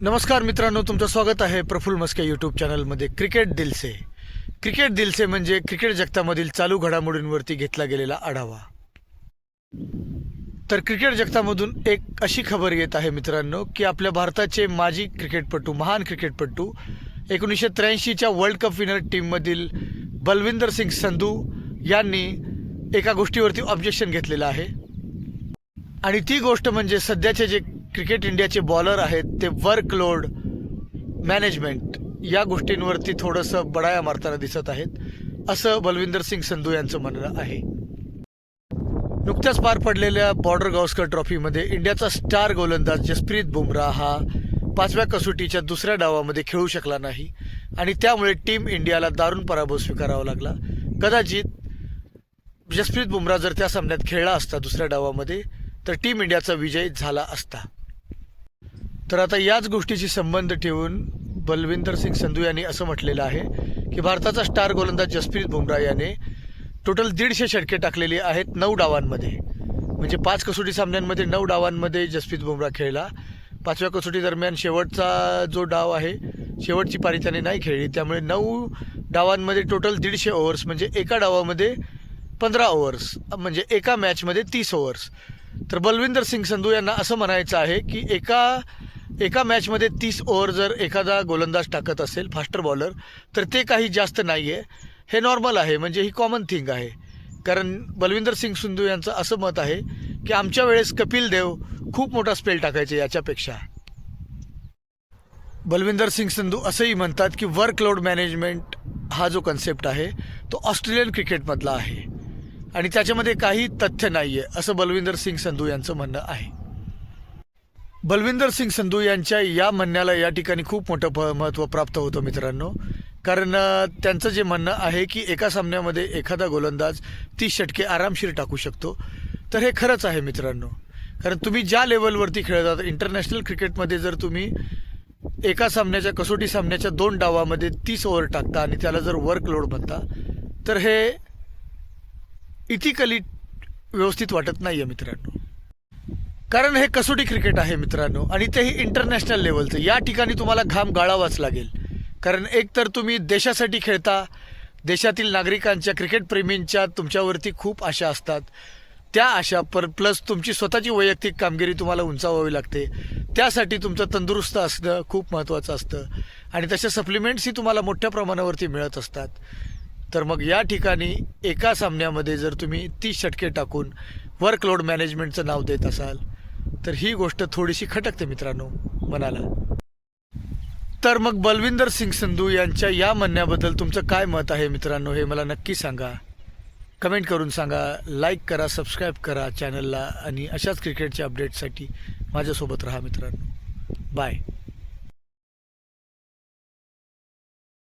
नमस्कार मित्रांनो तुमचं स्वागत आहे प्रफुल्ल मस्के यूट्यूब चॅनलमध्ये क्रिकेट दिलसे. क्रिकेट दिलसे म्हणजे क्रिकेट जगतामधील चालू घडामोडींवरती घेतला गेलेला आढावा. तर क्रिकेट जगतामधून एक अशी खबर येत आहे मित्रांनो की आपल्या भारताचे माजी क्रिकेटपटू महान क्रिकेटपटू एकोणीसशे त्र्याऐंशीच्या वर्ल्ड कप विनर टीममधील बलविंदर सिंग संधू यांनी एका गोष्टीवरती ऑब्जेक्शन घेतलेलं आहे. आणि ती गोष्ट म्हणजे सध्याचे जे क्रिकेट इंडियाचे बॉलर आहेत ते वर्कलोड मॅनेजमेंट या गोष्टींवरती थोडंसं बडाया मारताना दिसत आहेत. असं बलविंदर सिंग संधू यांचं म्हणणं आहे. नुकत्याच पार पडलेल्या बॉर्डर गावस्कर ट्रॉफीमध्ये इंडियाचा स्टार गोलंदाज जसप्रीत बुमराह हा पाचव्या कसोटीच्या दुसऱ्या डावामध्ये खेळू शकला नाही आणि त्यामुळे टीम इंडियाला दारुण पराभव स्वीकारावा लागला. कदाचित जसप्रीत बुमराह जर त्या सामन्यात खेळला असता दुसऱ्या डावामध्ये तर टीम इंडियाचा विजय झाला असता. तर आता याच गोष्टीशी संबंध ठेवून बलविंदर सिंग संधू यांनी असं म्हटलेलं आहे की भारताचा स्टार गोलंदाज जसप्रीत बुमराह याने टोटल दीडशे षटके टाकलेली आहेत नऊ डावांमध्ये. म्हणजे पाच कसोटी सामन्यांमध्ये नऊ डावांमध्ये जसप्रीत बुमराह खेळला. पाचव्या कसोटी दरम्यान शेवटचा जो डाव आहे शेवटची पारी त्याने नाही खेळली. त्यामुळे नऊ डावांमध्ये टोटल दीडशे ओव्हर्स म्हणजे एका डावामध्ये पंधरा ओव्हर्स म्हणजे एका मॅचमध्ये तीस ओव्हर्स तर बलविंदर सिंग संधू यांना असं म्हणायचं आहे की एका एका मॅचमध्ये तीस ओव्हर जर एखादा गोलंदाज टाकत असेल फास्टर बॉलर तर ते काही जास्त नाही आहे हे नॉर्मल आहे म्हणजे ही कॉमन थिंग आहे. कारण बलविंदर सिंग संधू यांचं असं मत आहे की आमच्या वेळेस कपिल देव खूप मोठा स्पेल टाकायचे याच्यापेक्षा. बलविंदर सिंग संधू असंही म्हणतात की वर्कलोड मॅनेजमेंट हा जो कन्सेप्ट आहे तो ऑस्ट्रेलियन क्रिकेटमधला आहे. आणि त्याच्यामध्ये काही तथ्य नाही आहे असं बलविंदर सिंग संधू यांचं म्हणणं आहे. बलविंदर सिंग संधू यांच्या या म्हणण्याला या ठिकाणी खूप मोठं प महत्त्व प्राप्त होतं मित्रांनो. कारण त्यांचं जे म्हणणं आहे की एका सामन्यामध्ये एखादा गोलंदाज तीस षटके आरामशीर टाकू शकतो. तर हे खरंच आहे मित्रांनो. कारण तुम्ही ज्या लेवलवरती खेळतात इंटरनॅशनल क्रिकेटमध्ये जर तुम्ही एका सामन्याच्या कसोटी सामन्याच्या दोन डावामध्ये तीस ओव्हर टाकता आणि त्याला जर वर्कलोड म्हणता तर हे इथिकली व्यवस्थित वाटत नाही आहे मित्रांनो. कारण हे कसोटी क्रिकेट आहे मित्रांनो आणि तेही इंटरनॅशनल लेवलचं या ठिकाणी तुम्हाला घाम गाळावाच लागेल. कारण एकतर तुम्ही देशासाठी खेळता देशातील नागरिकांच्या क्रिकेटप्रेमींच्या तुमच्यावरती खूप आशा असतात. त्या आशा पर प्लस तुमची स्वतःची वैयक्तिक कामगिरी तुम्हाला उंचावावी लागते. त्यासाठी तुमचं तंदुरुस्त असणं खूप महत्त्वाचं असतं. आणि तशा सप्लिमेंट्सही तुम्हाला मोठ्या प्रमाणावरती मिळत असतात. तर मग या ठिकाणी एका सामन्यामध्ये जर तुम्ही तीस षटके टाकून वर्कलोड मॅनेजमेंटचं नाव देत असाल तर ही गोष्ट थोडीशी खटकते मित्रांनो मनाला. तर मग बलविंदर सिंग संधू यांच्या या म्हणण्याबद्दल तुमचं काय मत आहे मित्रांनो हे मला नक्की सांगा. कमेंट करून सांगा लाईक करा सबस्क्राईब करा चॅनलला आणि अशाच क्रिकेटच्या अपडेटसाठी माझ्यासोबत राहा मित्रांनो. बाय.